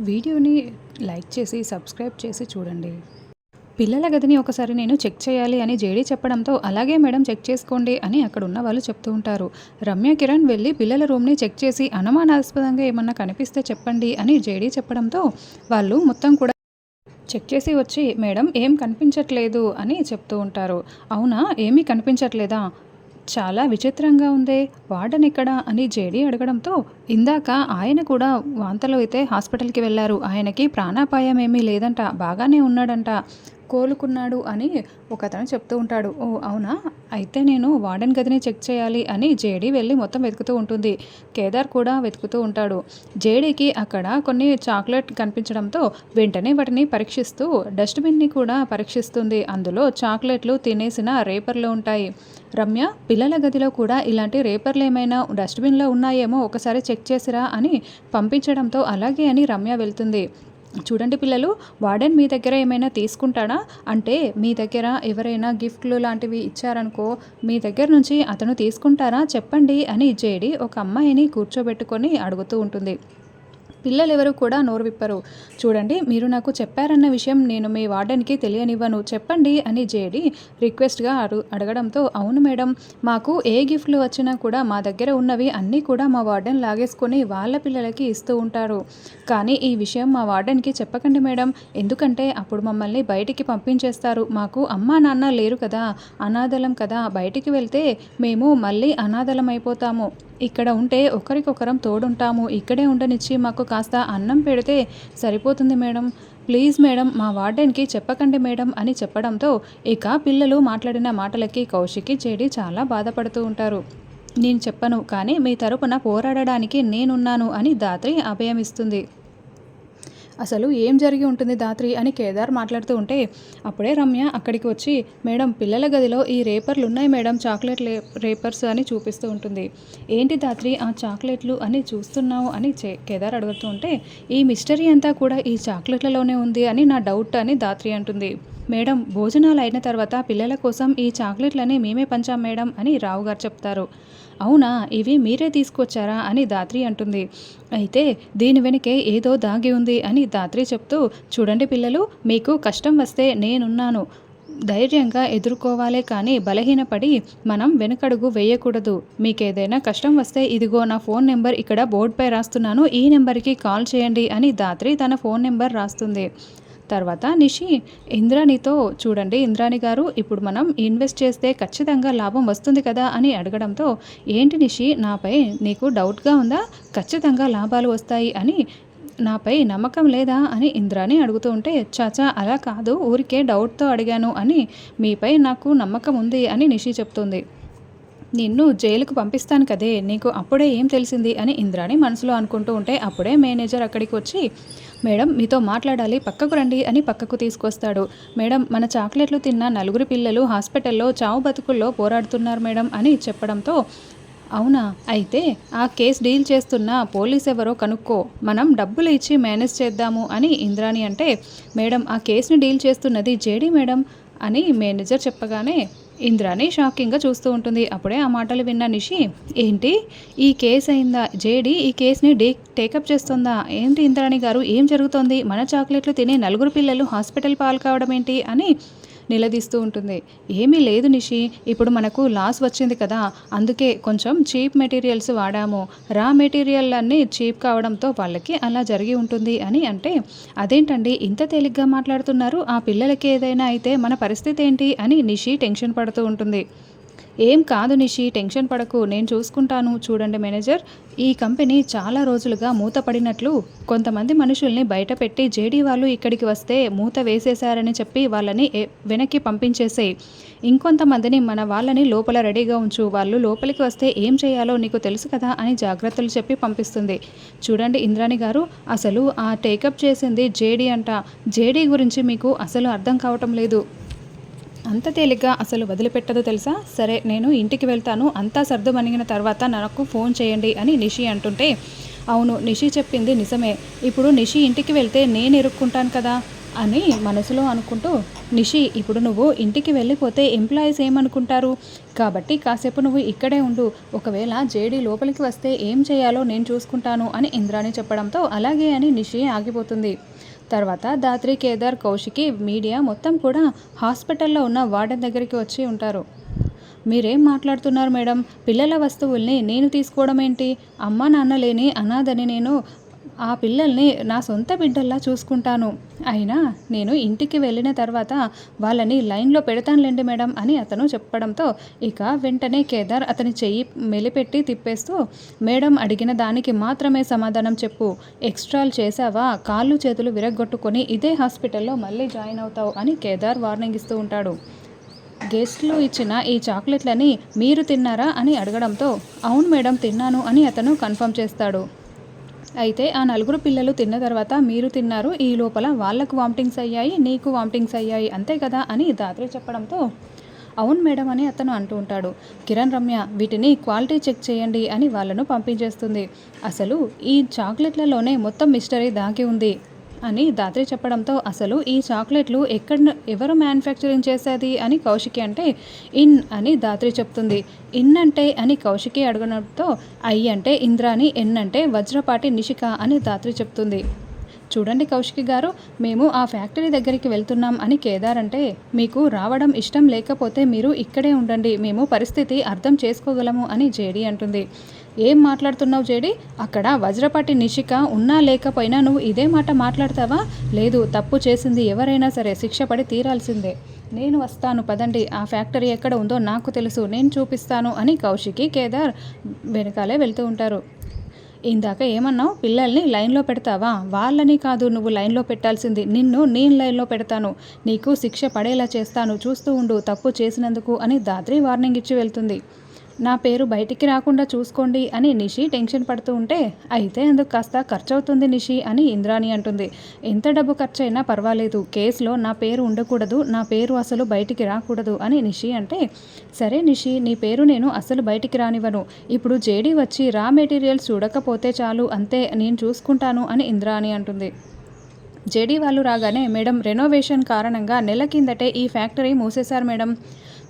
వీడియోని లైక్ చేసి సబ్స్క్రైబ్ చేసి చూడండి. పిల్లల గదిని ఒకసారి నేను చెక్ చేయాలి అని జేడీ చెప్పడంతో అలాగే మేడం చెక్ చేసుకోండి అని అక్కడ ఉన్న వాళ్ళు చెప్తూ ఉంటారు. రమ్య కిరణ్ వెళ్ళి పిల్లల రూమ్ని చెక్ చేసి అనుమానాస్పదంగా ఏమన్నా కనిపిస్తే చెప్పండి అని జేడీ చెప్పడంతో వాళ్ళు మొత్తం కూడా చెక్ చేసి వచ్చి మేడం ఏం కనిపించట్లేదు అని చెప్తూ ఉంటారు. అవునా? ఏమీ కనిపించట్లేదా? చాలా విచిత్రంగా ఉందే. వార్డన్ ఎక్కడ అని జేడీ అడగడంతో ఇందాక ఆయన కూడా వాంతలో అయితే హాస్పిటల్కి వెళ్ళారు. ఆయనకి ప్రాణాపాయం ఏమీ లేదంట. బాగానే ఉన్నాడంట. కోలుకున్నాడు అని ఒక అతను చెప్తూ ఉంటాడు. ఓ అవునా? అయితే నేను వార్డెన్ గదిని చెక్ చేయాలి అని జేడీ వెళ్ళి మొత్తం వెతుకుతూ ఉంటుంది. కేదార్ కూడా వెతుకుతూ ఉంటాడు. జేడీకి అక్కడ కొన్ని చాక్లెట్ కనిపించడంతో వెంటనే వాటిని పరీక్షిస్తూ డస్ట్బిన్ని కూడా పరీక్షిస్తుంది. అందులో చాక్లెట్లు తినేసిన రేపర్లు ఉంటాయి. రమ్య పిల్లల గదిలో కూడా ఇలాంటి రేపర్లు ఏమైనా డస్ట్బిన్లో ఉన్నాయేమో ఒకసారి చెక్ చేసిరా అని పంపించడంతో అలాగే అని రమ్య వెళ్తుంది. చూడండి పిల్లలు వార్డెన్ మీ దగ్గర ఏమైనా తీసుకుంటాడా? అంటే మీ దగ్గర ఎవరైనా గిఫ్ట్లు లాంటివి ఇచ్చారనుకో మీ దగ్గర నుంచి అతను తీసుకుంటారా? చెప్పండి అని జేడి ఒక అమ్మాయిని కూర్చోబెట్టుకొని అడుగుతూ ఉంటుంది. పిల్లలు ఎవరు కూడా నోరు విప్పరు. చూడండి మీరు నాకు చెప్పారన్న విషయం నేను మీ వార్డెన్కి తెలియనివ్వను. చెప్పండి అని జేడి రిక్వెస్ట్గా అడు అడగడంతో అవును మేడం మాకు ఏ గిఫ్ట్లు వచ్చినా కూడా మా దగ్గర ఉన్నవి అన్నీ కూడా మా వార్డెన్ లాగేసుకొని వాళ్ళ పిల్లలకి ఇస్తూ ఉంటారు. కానీ ఈ విషయం మా వార్డెన్కి చెప్పకండి మేడం. ఎందుకంటే అప్పుడు మమ్మల్ని బయటికి పంపించేస్తారు. మాకు అమ్మా నాన్న లేరు కదా అనాథలం కదా. బయటికి వెళ్తే మేము మళ్ళీ అనాథలం అయిపోతాము. ఇక్కడ ఉంటే ఒకరికొకరం తోడుంటాము. ఇక్కడే ఉండనిచ్చి మాకు కాస్త అన్నం పెడితే సరిపోతుంది మేడం. ప్లీజ్ మేడం మా వార్డెన్కి చెప్పకండి మేడం అని చెప్పడంతో ఇక పిల్లలు మాట్లాడిన మాటలకి కౌశికి చెడి చాలా బాధపడుతూ ఉంటారు. నేను చెప్పను కానీ మీ తరపున పోరాడడానికి నేనున్నాను అని దాత్రి అభయమిస్తుంది. అసలు ఏం జరిగి ఉంటుంది దాత్రి అని కేదార్ మాట్లాడుతూ ఉంటే అప్పుడే రమ్య అక్కడికి వచ్చి మేడం పిల్లల గదిలో ఈ రేపర్లు ఉన్నాయి మేడం చాక్లెట్ లే రేపర్స్ అని చూపిస్తూ ఉంటుంది. ఏంటి దాత్రి ఆ చాక్లెట్లు అని చూస్తున్నావు అని చే కేదార్ అడుగుతూ ఉంటే ఈ మిస్టరీ అంతా కూడా ఈ చాక్లెట్లలోనే ఉంది అని నా డౌట్ అని దాత్రి అంటుంది. మేడం భోజనాలు అయిన తర్వాత పిల్లల కోసం ఈ చాక్లెట్లని మేమే పంచాం మేడం అని రావు గారు చెప్తారు. అవునా ఇవి మీరే తీసుకొచ్చారా అని దాత్రి అంటుంది. అయితే దీని వెనుకే ఏదో దాగి ఉంది అని దాత్రి చెప్తూ చూడండి పిల్లలు మీకు కష్టం వస్తే నేనున్నాను. ధైర్యంగా ఎదుర్కోవాలే కానీ బలహీనపడి మనం వెనకడుగు వేయకూడదు. మీకు ఏదైనా కష్టం వస్తే ఇదిగో నా ఫోన్ నెంబర్ ఇక్కడ బోర్డుపై రాస్తున్నాను ఈ నెంబర్కి కాల్ చేయండి అని దాత్రి తన ఫోన్ నెంబర్ రాస్తుంది. తర్వాత నిషి ఇంద్రాణితో చూడండి ఇంద్రాణి గారు ఇప్పుడు మనం ఇన్వెస్ట్ చేస్తే ఖచ్చితంగా లాభం వస్తుంది కదా అని అడగడంతో ఏంటి నిషి నాపై నీకు డౌట్గా ఉందా? ఖచ్చితంగా లాభాలు వస్తాయి అని నాపై నమ్మకం లేదా అని ఇంద్రాని అడుగుతూ ఉంటే చాచా అలా కాదు ఊరికే డౌట్తో అడిగాను అని మీపై నాకు నమ్మకం ఉంది అని నిషి చెప్తుంది. నిన్ను జైలుకు పంపిస్తాను కదే నీకు అప్పుడే ఏం తెలిసింది అని ఇంద్రాని మనసులో అనుకుంటూ ఉంటే అప్పుడే మేనేజర్ అక్కడికి వచ్చి మేడం మీతో మాట్లాడాలి పక్కకు రండి అని పక్కకు తీసుకొస్తాడు. మేడం మన చాక్లెట్లు తిన్న నలుగురు పిల్లలు హాస్పిటల్లో చావు బతుకుల్లో పోరాడుతున్నారు మేడం అని చెప్పడంతో అవునా? అయితే ఆ కేసు డీల్ చేస్తున్న పోలీస్ ఎవరో కనుక్కో మనం డబ్బులు ఇచ్చి మేనేజ్ చేద్దాము అని ఇంద్రాణి అంటే మేడం ఆ కేసుని డీల్ చేస్తున్నది జేడీ మేడం అని మేనేజర్ చెప్పగానే ఇంద్రాని షాకింగ్గా చూస్తూ ఉంటుంది. అప్పుడే ఆ మాటలు విన్న నిషి ఏంటి? ఈ కేసు అయిందా? జేడి ఈ కేసుని డే టేకప్ చేస్తుందా? ఏంటి ఇంద్రాణి గారు? ఏం జరుగుతోంది? మన చాక్లెట్లు తినే నలుగురు పిల్లలు హాస్పిటల్ పాలు కావడం ఏంటి అని నిలదీస్తూ ఉంటుంది. ఏమీ లేదు నిషి ఇప్పుడు మనకు లాస్ వచ్చింది కదా అందుకే కొంచెం చీప్ మెటీరియల్స్ వాడాము. రా మెటీరియల్ అన్నీ చీప్ కావడంతో వాళ్ళకి అలా జరిగి ఉంటుంది అని అంటే అదేంటండి ఇంత తేలిగ్గా మాట్లాడుతున్నారు ఆ పిల్లలకి ఏదైనా అయితే మన పరిస్థితి ఏంటి? అని నిషి టెన్షన్ పడుతూ ఉంటుంది. ఏం కాదు నిషి టెన్షన్ పడకు నేను చూసుకుంటాను చూడండి మేనేజర్. ఈ కంపెనీ చాలా రోజులుగా మూతపడినట్లు కొంతమంది మనుషుల్ని బయట పెట్టి జేడీ వాళ్ళు ఇక్కడికి వస్తే మూత వేసేశారని చెప్పి వాళ్ళని వెనక్కి పంపించేసేయి. ఇంకొంతమందిని మన వాళ్ళని లోపల రెడీగా ఉంచు వాళ్ళు లోపలికి వస్తే ఏం చేయాలో నీకు తెలుసు కదా అని జాగ్రత్తలు చెప్పి పంపిస్తుంది. చూడండి ఇంద్రాణి గారు అసలు ఆ టేకప్ చేసింది జేడీ అంట. జేడీ గురించి మీకు అసలు అర్థం కావటం లేదు. అంత తేలిగ్గా అసలు వదిలిపెట్టదు తెలుసా? సరే నేను ఇంటికి వెళ్తాను. అంతా సర్దుమణిగిన తర్వాత నాకు ఫోన్ చేయండి అని నిషి అంటుంటే అవును నిషి చెప్పింది నిజమే. ఇప్పుడు నిషి ఇంటికి వెళ్తే నేను ఇరుక్కుంటాను కదా? అని మనసులో అనుకుంటూ నిషి ఇప్పుడు నువ్వు ఇంటికి వెళ్ళిపోతే ఎంప్లాయీస్ ఏమనుకుంటారు? కాబట్టి కాసేపు నువ్వు ఇక్కడే ఉండు. ఒకవేళ జేడీ లోపలికి వస్తే ఏం చేయాలో నేను చూసుకుంటాను అని ఇంద్రాణి చెప్పడంతో అలాగే అని నిషి ఆగిపోతుంది. తర్వాత దాత్రి కేదార్ కౌశికి మీడియా మొత్తం కూడా హాస్పిటల్లో ఉన్న వార్డెన్ దగ్గరికి వచ్చి ఉంటారు. మీరేం మాట్లాడుతున్నారు మేడం? పిల్లల వస్తువుల్ని నేను తీసుకోవడం ఏంటి అమ్మ నాన్న లేని అనాథని నేను ఆ పిల్లల్ని నా సొంత బిడ్డల్లా చూసుకుంటాను. అయినా నేను ఇంటికి వెళ్ళిన తర్వాత వాళ్ళని లైన్లో పెడతానులేండి మేడం అని అతను చెప్పడంతో ఇక వెంటనే కేదార్ అతని చెయ్యి మెలిపెట్టి తిప్పేస్తూ మేడం అడిగిన దానికి మాత్రమే సమాధానం చెప్పు. ఎక్స్ట్రాలు చేసావా కాళ్ళు చేతులు విరగ్గొట్టుకొని ఇదే హాస్పిటల్లో మళ్ళీ జాయిన్ అవుతావు అని కేదార్ వార్నింగ్ ఇస్తూ ఉంటాడు. గెస్ట్లు ఇచ్చిన ఈ చాక్లెట్లని మీరు తిన్నారా? అని అడగడంతో అవును మేడం తిన్నాను అని అతను కన్ఫర్మ్ చేస్తాడు. అయితే ఆ నలుగురు పిల్లలు తిన్న తర్వాత మీరు తిన్నారు ఈ లోపల వాళ్ళకు వామిటింగ్స్ అయ్యాయి నీకు వామిటింగ్స్ అయ్యాయి అంతే కదా అని దాత్రి చెప్పడంతో అవును మేడం అని అతను అంటూ ఉంటాడు. కిరణ్ రమ్య వీటిని క్వాలిటీ చెక్ చేయండి అని వాళ్ళను పంపించేస్తుంది. అసలు ఈ చాక్లెట్లలోనే మొత్తం మిస్టరీ దాగి ఉంది. అని దాత్రి చెప్పడంతో అసలు ఈ చాక్లెట్లు ఎక్కడ ఎవరు మ్యానుఫ్యాక్చరింగ్ చేసేది అని కౌశికి అంటే ఇన్ అని దాత్రి చెప్తుంది. ఇన్ అంటే అని కౌశికి అడగడంతో ఐ అంటే ఇంద్రాని ఎన్ అంటే వజ్రపాటి నిషిక అని దాత్రి చెప్తుంది. చూడండి కౌశికి గారు మేము ఆ ఫ్యాక్టరీ దగ్గరికి వెళ్తున్నాం అని కేదార్ అంటే మీకు రావడం ఇష్టం లేకపోతే మీరు ఇక్కడే ఉండండి మేము పరిస్థితి అర్థం చేసుకోగలము అని జేడి అంటుంది. ఏం మాట్లాడుతున్నావు జేడి? అక్కడ వజ్రపాటి నిషిక ఉన్నా లేకపోయినా నువ్వు ఇదే మాట మాట్లాడతావా? లేదు తప్పు చేసింది ఎవరైనా సరే శిక్ష పడి తీరాల్సిందే. నేను వస్తాను పదండి. ఆ ఫ్యాక్టరీ ఎక్కడ ఉందో నాకు తెలుసు నేను చూపిస్తాను అని కౌశికి కేదార్ వెనకాలే వెళ్తూ ఉంటారు. ఇందాక ఏమన్నావు? పిల్లల్ని లైన్లో పెడతావా? వాళ్ళని కాదు నువ్వు లైన్లో పెట్టాల్సింది. నిన్ను నేను లైన్లో పెడతాను. నీకు శిక్ష పడేలా చేస్తాను. చూస్తూ ఉండు తప్పు చేసినందుకు అని దాత్రి వార్నింగ్ ఇచ్చి వెళ్తుంది. నా పేరు బయటికి రాకుండా చూసుకోండి అని నిషి టెన్షన్ పడుతూ ఉంటే అయితే అందుకు కాస్త ఖర్చు అవుతుంది నిషి అని ఇంద్రాణి అంటుంది. ఎంత డబ్బు ఖర్చు అయినా పర్వాలేదు కేసులో నా పేరు ఉండకూడదు నా పేరు అసలు బయటికి రాకూడదు అని నిషి అంటే సరే నిషి నీ పేరు నేను అసలు బయటికి రానివ్వను. ఇప్పుడు జేడీ వచ్చి రా మెటీరియల్స్ చూడకపోతే చాలు అంతే నేను చూసుకుంటాను అని ఇంద్రాణి అంటుంది. జేడీ వాళ్ళు రాగానే మేడం రెనోవేషన్ కారణంగా నెల కిందటే ఈ ఫ్యాక్టరీ మూసేశారు మేడం.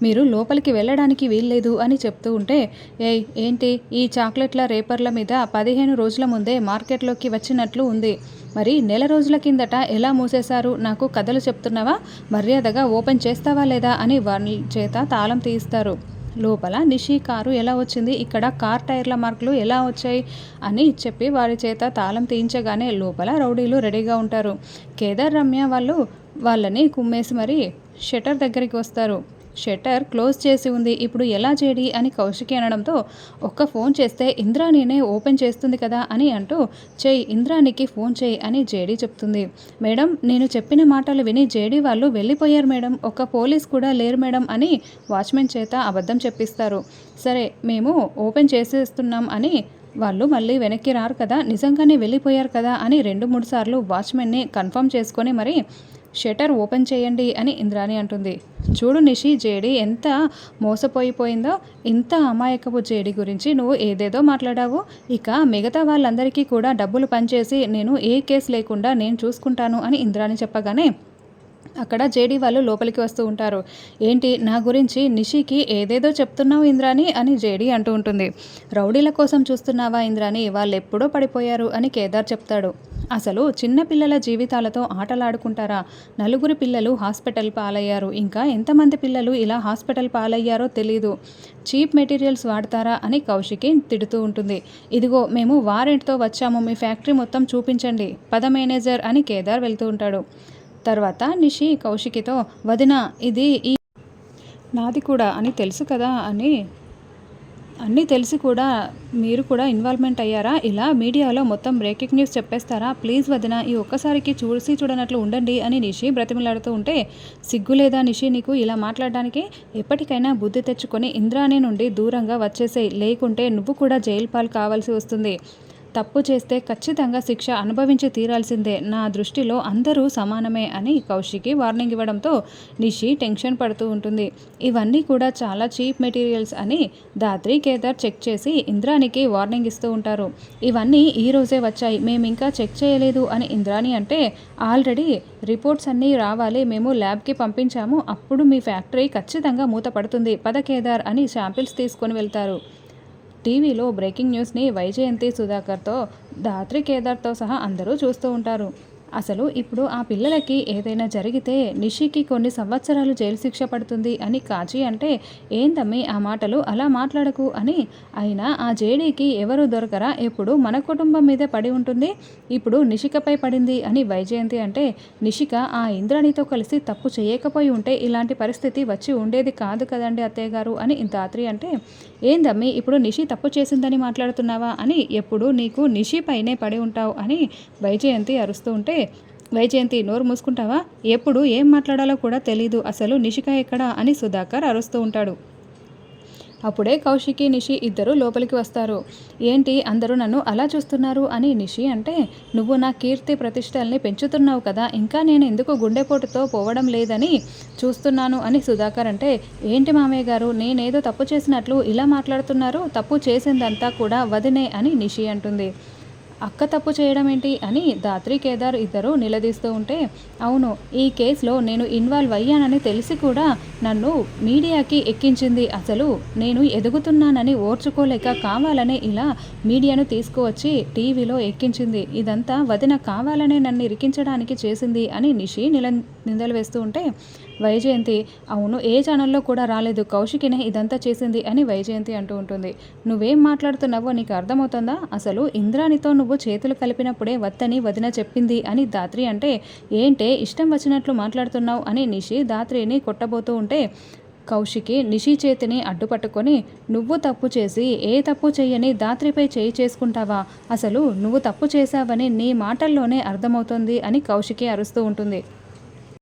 మీరు లోపలికి వెళ్ళడానికి వీల్లేదు అని చెప్తూ ఉంటే ఏయ్ ఏంటి? ఈ చాక్లెట్ల రేపర్ల మీద పదిహేను రోజుల ముందే మార్కెట్లోకి వచ్చినట్లు ఉంది. మరి నెల రోజుల కిందట ఎలా మూసేశారు? నాకు కథలు చెప్తున్నావా? మర్యాదగా ఓపెన్ చేస్తావా లేదా? అని వాళ్ళ చేత తాళం తీస్తారు లోపల నిషి కారు ఎలా వచ్చింది? ఇక్కడ కార్ టైర్ల మార్కులు ఎలా వచ్చాయి? అని చెప్పి వారి చేత తాళం తీయించగానే లోపల రౌడీలు రెడీగా ఉంటారు. కేదార్ రమ్య వాళ్ళు వాళ్ళని కుమ్మేసి మరి షటర్ దగ్గరికి వస్తారు. షట్టర్ క్లోజ్ చేసి ఉంది. ఇప్పుడు ఎలా చేయడి అని కౌశికి అనడంతో ఒక్క ఫోన్ చేస్తే ఇంద్రాణినే ఓపెన్ చేస్తుంది కదా అని అంటూ చేయి ఇంద్రాణికి ఫోన్ చేయి అని జేడీ చెప్తుంది. మేడం నేను చెప్పిన మాటలు విని జేడీ వాళ్ళు వెళ్ళిపోయారు మేడం. ఒక్క పోలీస్ కూడా లేరు మేడం అని వాచ్మెన్ చేత అబద్ధం చెప్పిస్తారు. సరే మేము ఓపెన్ చేసేస్తున్నాం అని వాళ్ళు మళ్ళీ వెనక్కి రారు కదా. నిజంగానే వెళ్ళిపోయారు కదా అని రెండు మూడు సార్లు వాచ్మెన్ని కన్ఫర్మ్ చేసుకొని మరి షటర్ ఓపెన్ చేయండి అని ఇంద్రాణి అంటుంది. చూడు నిషి జేడి ఎంత మోసపోయిపోయిందో ఇంత అమాయకపు జేడి గురించి నువ్వు ఏదేదో మాట్లాడావు. ఇక మిగతా వాళ్ళందరికీ కూడా డబ్బులు పనిచేసి నేను ఏ కేసు లేకుండా నేను చూసుకుంటాను అని ఇంద్రాణి చెప్పగానే అక్కడ జేడీ వాళ్ళు లోపలికి వస్తూ ఉంటారు. ఏంటి నా గురించి నిషికి ఏదేదో చెప్తున్నావు ఇంద్రాని అని జేడీ అంటూ ఉంటుంది. రౌడీల కోసం చూస్తున్నావా ఇంద్రాని వాళ్ళు ఎప్పుడో పడిపోయారు అని కేదార్ చెప్తాడు. అసలు చిన్నపిల్లల జీవితాలతో ఆటలాడుకుంటారా? నలుగురు పిల్లలు హాస్పిటల్ పాలయ్యారు. ఇంకా ఎంతమంది పిల్లలు ఇలా హాస్పిటల్ పాలయ్యారో తెలీదు. చీప్ మెటీరియల్స్ వాడతారా అని కౌశికి తిడుతూ ఉంటుంది. ఇదిగో మేము వారెంట్తో వచ్చాము. మీ ఫ్యాక్టరీ మొత్తం చూపించండి. పద మేనేజర్ అని కేదార్ వెళ్తూ ఉంటాడు. తర్వాత నిషి కౌశికితో వదిన ఇది ఈ నాది కూడా అని తెలుసు కదా అని అన్నీ తెలిసి కూడా మీరు కూడా ఇన్వాల్వ్మెంట్ అయ్యారా? ఇలా మీడియాలో మొత్తం బ్రేకింగ్ న్యూస్ చెప్పేస్తారా? ప్లీజ్ వదిన ఈ ఒక్కసారికి చూసి చూడనట్లు ఉండండి అని నిషి బ్రతిమలాడుతూ ఉంటే సిగ్గు లేదా నిషి నీకు ఇలా మాట్లాడడానికి? ఎప్పటికైనా బుద్ధి తెచ్చుకొని ఇంద్రాణి నుండి దూరంగా వచ్చేసే లేకుంటే నువ్వు కూడా జైలు పాలు కావాల్సి వస్తుంది. తప్పు చేస్తే ఖచ్చితంగా శిక్ష అనుభవించి తీరాల్సిందే. నా దృష్టిలో అందరూ సమానమే అని కౌశికి వార్నింగ్ ఇవ్వడంతో నిషి టెన్షన్ పడుతూ ఉంటుంది. ఇవన్నీ కూడా చాలా చీప్ మెటీరియల్స్ అని దాత్రి కేదార్ చెక్ చేసి ఇంద్రానికి వార్నింగ్ ఇస్తూ ఉంటారు. ఇవన్నీ ఈ రోజే వచ్చాయి. మేము ఇంకా చెక్ చేయలేదు అని ఇంద్రాణి అంటే ఆల్రెడీ రిపోర్ట్స్ అన్నీ రావాలి. మేము ల్యాబ్కి పంపించాము. అప్పుడు మీ ఫ్యాక్టరీ ఖచ్చితంగా మూతపడుతుంది. పద కేదార్ అని శాంపిల్స్ తీసుకొని వెళ్తారు. టీవీలో బ్రేకింగ్ న్యూస్ని వైజయంతి సుధాకర్తో దాత్రి కేదార్తో సహా అందరూ చూస్తూ ఉంటారు. అసలు ఇప్పుడు ఆ పిల్లలకి ఏదైనా జరిగితే నిషికి కొన్ని సంవత్సరాలు జైలు శిక్ష పడుతుంది అని కాజీ అంటే ఏందమ్మి ఆ మాటలు అలా మాట్లాడకు అని. అయినా ఆ జేడీకి ఎవరు దొరకరా? ఎప్పుడు మన కుటుంబం మీదే పడి ఉంటుంది. ఇప్పుడు నిషికపై పడింది అని వైజయంతి అంటే నిషిక ఆ ఇంద్రాణితో కలిసి తప్పు చేయకపోయి ఉంటే ఇలాంటి పరిస్థితి వచ్చి ఉండేది కాదు కదండి అత్తయ్య గారు అని దాత్రి అంటే ఏందమ్మి ఇప్పుడు నిషి తప్పు చేసిందని మాట్లాడుతున్నావా? అని ఎప్పుడు నీకు నిషి పైనే పడి ఉంటావు అని వైజయంతి అరుస్తూ ఉంటే వైజయంతి నోరు మూసుకుంటావా? ఎప్పుడు ఏం మాట్లాడాలో కూడా తెలీదు. అసలు నిషిక ఎక్కడా? అని సుధాకర్ అరుస్తూ ఉంటాడు. అప్పుడే కౌశికి నిషి ఇద్దరు లోపలికి వస్తారు. ఏంటి అందరూ నన్ను అలా చూస్తున్నారు అని నిషి అంటే నువ్వు నా కీర్తి ప్రతిష్టల్ని పెంచుతున్నావు కదా ఇంకా నేను ఎందుకు గుండెపోటుతో పోవడం లేదని చూస్తున్నాను అని సుధాకర్ అంటే ఏంటి మామయ్య గారు నేనేదో తప్పు చేసినట్లు ఇలా మాట్లాడుతున్నారు తప్పు చేసిందంతా కూడా వదినే అని నిషి అంటుంది. అక్క తప్పు చేయడం ఏంటి అని దాత్రి కేదార్ ఇద్దరు నిలదీస్తూ ఉంటే అవును ఈ కేసులో నేను ఇన్వాల్వ్ అయ్యానని తెలిసి కూడా నన్ను మీడియాకి ఎక్కించింది. అసలు నేను ఎదుగుతున్నానని ఓర్చుకోలేక కావాలనే ఇలా మీడియాను తీసుకువచ్చి టీవీలో ఎక్కించింది. ఇదంతా వదిన కావాలనే నన్ను ఇరికించడానికి చేసింది అని నిషి నిల నిందలు వేస్తూ ఉంటే వైజయంతి అవును ఏ ఛానల్లో కూడా రాలేదు. కౌశికినే ఇదంతా చేసింది అని వైజయంతి అంటూ ఉంటుంది. నువ్వేం మాట్లాడుతున్నావో నీకు అర్థమవుతుందా? అసలు ఇంద్రానితో నువ్వు చేతులు కలిపినప్పుడే వత్తని వదిన చెప్పింది అని దాత్రి అంటే ఏంటే ఇష్టం వచ్చినట్లు మాట్లాడుతున్నావు అని నిషి దాత్రిని కొట్టబోతూ ఉంటే కౌశికి నిషి చేతిని అడ్డుపట్టుకొని నువ్వు తప్పు చేసి ఏ తప్పు చేయని దాత్రిపై చేయి చేసుకుంటావా? అసలు నువ్వు తప్పు చేశావని నీ మాటల్లోనే అర్థమవుతుంది అని కౌశికి అరుస్తూ ఉంటుంది.